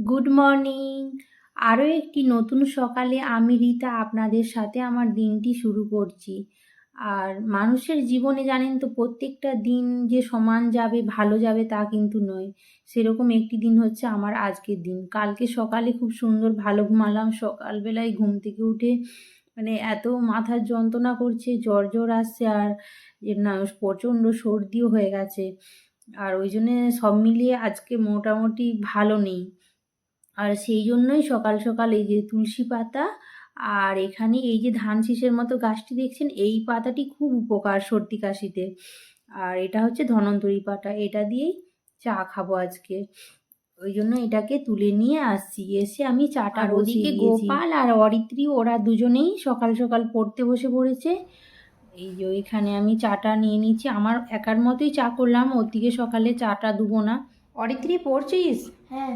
Good morning আরও একটি নতুন সকালে আমি রীতা আপনাদের সাথে আমার দিনটি শুরু করছি। আর মানুষের জীবনে জানেন তো, প্রত্যেকটা দিন যে সমান যাবে, ভালো যাবে তা কিন্তু নয়। সেরকম একটি দিন হচ্ছে আমার আজকের দিন। কালকে সকালে খুব সুন্দর ভালো ঘুমালাম। সকালবেলায় ঘুম থেকে উঠে মানে এত মাথার যন্ত্রণা করছে, জ্বর জ্বর আসছে আর না, প্রচণ্ড সর্দিও হয়ে গেছে। আর ওই জন্যে সব মিলিয়ে আজকে মোটামুটি ভালো নেই। আর সেই জন্যই সকাল সকাল এই যে তুলসী পাতা আর এখানে এই যে ধান শীষের মতো গাছটি দেখছেন এই পাতাটি খুব উপকার সর্দি কাশিতে। আর এটা হচ্ছে ধনন্তরী পাতা এটা দিয়েই চা খাব আজকে। ওই জন্য এটাকে তুলে নিয়ে আসছি। এসে আমি চাটা ওদিকে গোপাল আর অরিত্রী ওরা দুজনেই সকাল সকাল পড়তে বসে পড়েছে। এই যে ওইখানে আমি চাটা নিয়ে নিচ্ছি। আমার একার মতোই চা করলাম ওর দিকে সকালে চাটা দুবো না। অরিত্রী পড়ছিস? হ্যাঁ।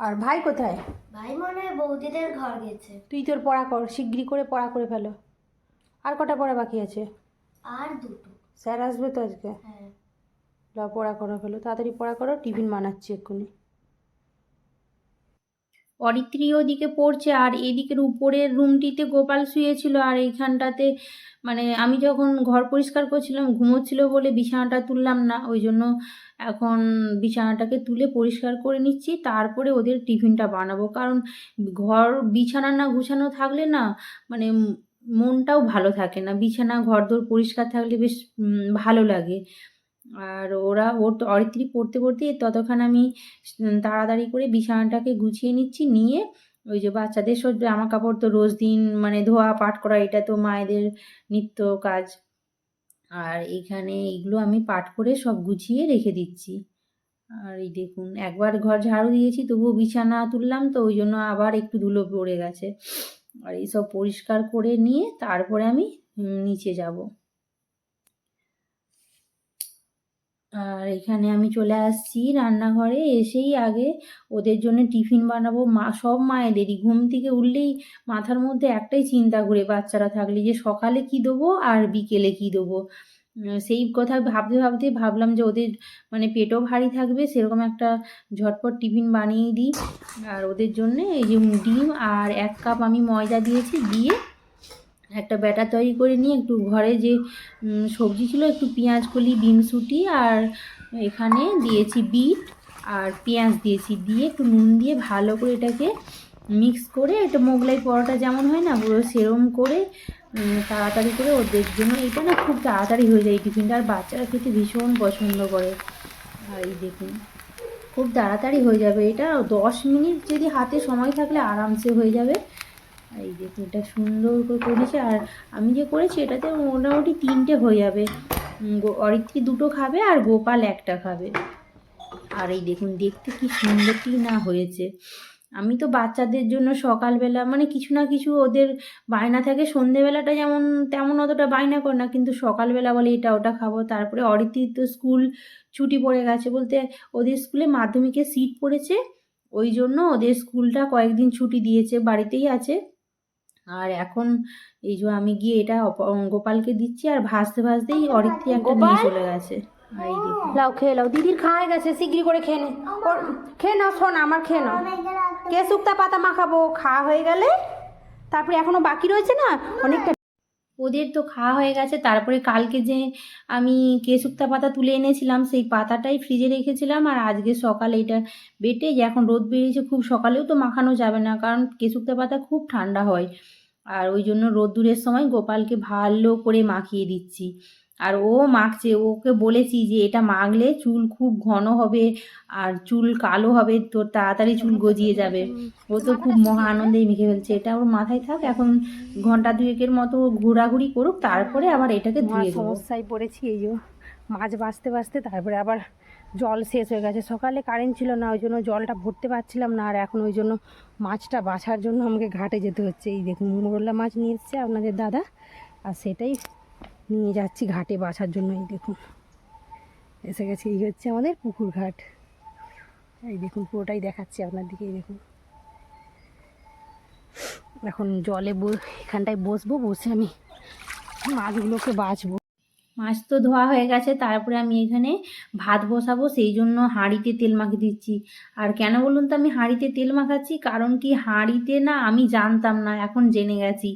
আর ভাই কোথায়? ভাই মনে হয় বৌদিদের ঘর গেছে। তুই তোর পড়া কর শিগগিরি করে পড়া করে ফেলো। আর কটা পড়া বাকি আছে? আর দুটো। স্যার আসবে তো আজকে? হ্যাঁ। ল পড়া করো ফেলো। তাড়াতাড়ি পড়া করো টিফিন বানাচ্ছি এক্ষুনি। অরিত্রী ওদিকে পড়ছে আর এদিকের উপরের রুমটিতে গোপাল শুয়েছিল আর এইখানটাতে মানে আমি যখন ঘর পরিষ্কার করছিলাম, ঘুমোচ্ছিল বলে বিছানাটা তুললাম না। ওই জন্য এখন বিছানাটাকে তুলে পরিষ্কার করে নিচ্ছি, তারপরে ওদের টিফিনটা বানাবো। কারণ ঘর বিছানা না গুছানো থাকলে না মানে মনটাও ভালো থাকে না। বিছানা, ঘরদোর পরিষ্কার থাকলে বেশ ভালো লাগে। আর ওরা, ওর অরিত্রী পড়তে পড়তে ততক্ষণ আমি তাড়াতাড়ি করে বিছানাটাকে গুছিয়ে নিচ্ছি, নিয়ে ওই যে বাচ্চাদের সব জামা কাপড় তো রোজ দিন মানে ধোয়া, পাট করা, এটা তো মায়েদের নিত্য কাজ। আর এখানে এগুলো আমি পাট করে সব গুছিয়ে রেখে দিচ্ছি। আর এই দেখুন, একবার ঘর ঝাড়ু দিয়েছি, তবুও বিছানা তুললাম তো ওই জন্য আবার একটু ধুলো পড়ে গেছে। আর এইসব পরিষ্কার করে নিয়ে তারপরে আমি নিচে যাব। আর এখানে আমি চলে আসছি রান্নাঘরে। এসেই আগে ওদের জন্য টিফিন বানাবো। মা, সব মায়েদেরই। ঘুম থেকে উঠলেই মাথার মধ্যে একটাই চিন্তা ঘুরে বাচ্চারা থাকলে যে সকালে কি দেবো আর বিকেলে কি দেবো। সেই কথা ভাবতে ভাবতে ভাবলাম যে ওদের মানে পেটও ভারী থাকবে, সেরকম একটা ঝটপট টিফিন বানিয়ে দিই। আর ওদের জন্য এই যে ডিম আর এক কাপ আমি ময়দা দিয়েছি, দিয়ে একটা ব্যাটার তৈরি করে নিয়ে একটু ঘরে যে সবজি ছিল একটু পেঁয়াজ, কলি বিনসুটি আর এখানে দিয়েছি বিট আর পেঁয়াজ দিয়েছি। দিয়ে একটু নুন দিয়ে ভালো করে এটাকে মিক্স করে এটা মোগলাই পরোটা যেমন হয় না, পুরো সেরম করে তাড়াতাড়ি করে ওদের জন্য এটা না খুব তাড়াতাড়ি হয়ে যায় টিফিনটা। আর বাচ্চারা খেতে ভীষণ পছন্দ করে। আর এই দেখুন, খুব তাড়াতাড়ি হয়ে যাবে। এটা দশ মিনিট যদি হাতে সময় থাকলে আরামসে হয়ে যাবে। এই দেখুন এটা সুন্দর করে করেছে, আর আমি যে করেছি এটাতে মোটামুটি তিনটে হয়ে যাবে। অরিত্রী দুটো খাবে আর গোপাল একটা খাবে। আর এই দেখুন, দেখতে কি সুন্দরটি না হয়েছে। আমি তো বাচ্চাদের জন্য সকালবেলা মানে কিছু না কিছু ওদের বায়না থাকে, সন্ধেবেলাটা যেমন, তেমন অতটা বায়না করে না, কিন্তু সকালবেলা বলে এটা ওটা খাব। তারপরে অরিত্রীর তো স্কুল ছুটি পড়ে গেছে বলতে, ওদের স্কুলে মাধ্যমিকের সিট পড়েছে, ওই জন্য ওদের স্কুলটা কয়েকদিন ছুটি দিয়েছে, বাড়িতেই আছে। আর এখন এই যে আমি গিয়ে এটা গোপালকে দিচ্ছি আর ভাসতে ভাজতেই অরিত্রি একটা নিয়ে চলে গেছে। লাও খেয়ে লাও দিদির খাওয়া গেছে শিগগিরি করে খেয়ে নে। খেয়ে নাও শোন আমার খেয়ে নাও। কে শুক্তা পাতা মাখাবো। খাওয়া হয়ে গেলে তারপরে এখনও বাকি রয়েছে না? অনেকটা ওদের তো খাওয়া হয়ে গেছে। তারপরে কালকে যে আমি কেশুক্তা পাতা তুলে এনেছিলাম, সেই পাতাটাই ফ্রিজে রেখেছিলাম আর আজকে সকালে এটা বেটে, যে এখন রোদ বেরিয়েছে, খুব সকালেও তো মাখানো যাবে না, কারণ কেশুক্তা পাতা খুব ঠান্ডা হয়। আর ওই জন্য রোদ্দুরের সময় গোপালকে ভালো করে মাখিয়ে দিচ্ছি। আর ও মাখছে ওকে বলেছি যে এটা মাখলে চুল খুব ঘন হবে আর চুল কালো হবে তোর তাড়াতাড়ি চুল গজিয়ে যাবে। ও তো খুব মহা আনন্দেই মেখে ফেলছে। এটা ওর মাথায় থাক এখন ঘণ্টা দুয়েকের মতো ঘোরাঘুরি করুক তারপরে আবার এটাকে ধুয়ে সমস্যায় পড়েছি এই যে মাছ বাঁচতে বাঁচতে তারপরে আবার জল শেষ হয়ে গেছে। সকালে কারেন্ট ছিল না ওই জন্য জলটা ভরতে পারছিলাম না আর এখন ওই জন্য মাছটা বাছার জন্য আমাকে ঘাটে যেতে হচ্ছে। এই দেখুন মোরলা মাছ নিয়ে এসছে আপনাদের দাদা আর সেটাই নিয়ে যাচ্ছি ঘাটে বাছার জন্য, এই দেখুন। এসে গেছে, এই হচ্ছে আমাদের পুকুর ঘাট। এই দেখুন, পুরোটাই দেখাচ্ছি আপনার দিকে, এই দেখুন। এখন জলে এখানটায় বসবো, বসে আমি মাছগুলোকে বাছবো। মাছ তো ধোয়া হয়ে গেছে, তারপরে আমি এখানে ভাত বসাবো, সেই জন্য হাঁড়িতে তেল মাখিয়ে দিচ্ছি। আর কেন বলুন তো আমি হাঁড়িতে তেল মাখাচ্ছি? কারণ কি হাঁড়িতে না আমি জানতাম না, এখন জেনে গেছি।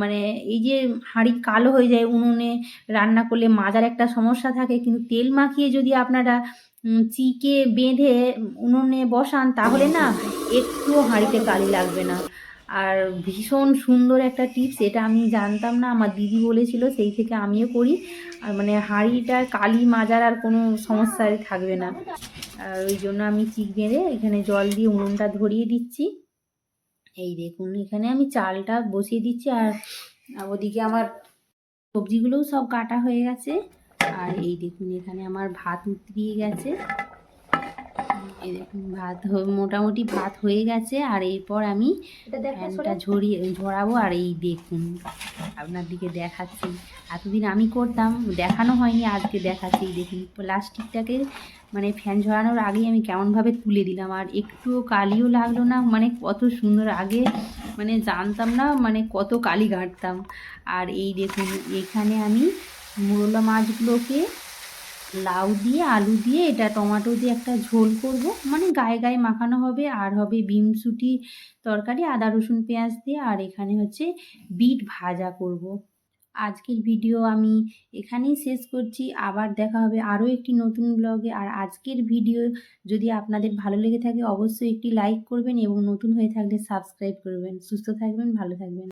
মানে এই যে হাঁড়ি কালো হয়ে যায় উনুনে, রান্না করলে মাজার একটা সমস্যা থাকে, কিন্তু তেল মাখিয়ে যদি আপনারা চিকে বেঁধে উনুনে বসান, তাহলে না একটুও হাঁড়িতে কালি লাগবে না। আর ভীষণ সুন্দর একটা টিপস, এটা আমি জানতাম না, আমার দিদি বলেছিল, সেই থেকে আমিও করি। আর মানে হাঁড়িটার কালি মাজার আর কোনো সমস্যাই থাকবে না। আর ওই জন্য আমি চিক বেঁধে এখানে জল দিয়ে উনুনটা ধরিয়ে দিচ্ছি। এই দেখুন, এখানে আমি চালটা বসিয়ে দিচ্ছি। আর ওদিকে আমার সবজিগুলোও সব কাটা হয়ে গেছে। আর এই দেখুন, এখানে আমার ভাত উতরিয়ে গেছে। এই দেখুন ভাত মোটামুটি ভাত হয়ে গেছে আর এরপর আমি ফ্যানটা ঝরিয়ে ঝরাবো আর এই দেখুন আপনার দিকে দেখাচ্ছি। এতদিন আমি করতাম দেখানো হয়নি আজকে দেখাচ্ছি এই দেখুন প্লাস্টিকটাকে মানে ফ্যান ঝরানোর আগেই আমি কেমনভাবে তুলে দিলাম আর একটুও কালিও লাগল না মানে কত সুন্দর আগে মানে জানতাম না মানে কত কালি ঘাঁটতাম আর এই দেখুন এখানে আমি মোরলা মাছগুলোকে লাউ দিয়ে, আলু দিয়ে, এটা টমেটো দিয়ে একটা ঝোল করব। মানে গায়ে গায়ে মাখানো হবে, আর হবে বিমসুটি তরকারি, আদা, রসুন, পেঁয়াজ দিয়ে, আর এখানে হচ্ছে বিট ভাজা করব। আজকের ভিডিও আমি এখানেই শেষ করছি। আবার দেখা হবে আরও একটি নতুন ব্লগে। আর আজকের ভিডিও যদি আপনাদের ভালো লেগে থাকে, অবশ্যই একটি লাইক করবেন এবং নতুন হয়ে থাকলে সাবস্ক্রাইব করবেন। সুস্থ থাকবেন, ভালো থাকবেন।